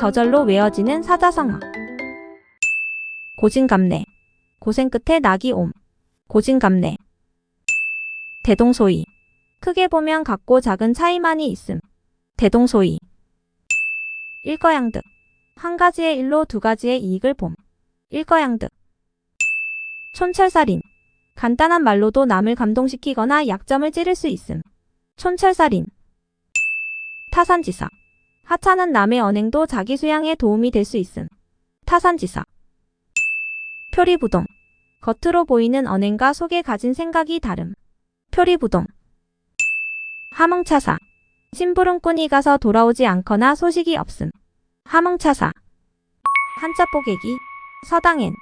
저절로 외워지는 사자성어. 고진감래. 고생 끝에 낙이 옴. 고진감래. 대동소이. 크게 보면 같고 작은 차이만이 있음. 대동소이. 일거양득. 한 가지의 일로 두 가지의 이익을 봄. 일거양득. 촌철살인. 간단한 말로도 남을 감동시키거나 약점을 찌를 수 있음. 촌철살인. 타산지사. 하찮은 남의 언행도 자기 수양에 도움이 될 수 있음. 타산지사. 표리부동. 겉으로 보이는 언행과 속에 가진 생각이 다름. 표리부동. 하몽차사. 심부름꾼이 가서 돌아오지 않거나 소식이 없음. 하몽차사. 한자 뽀개기. 서당엔.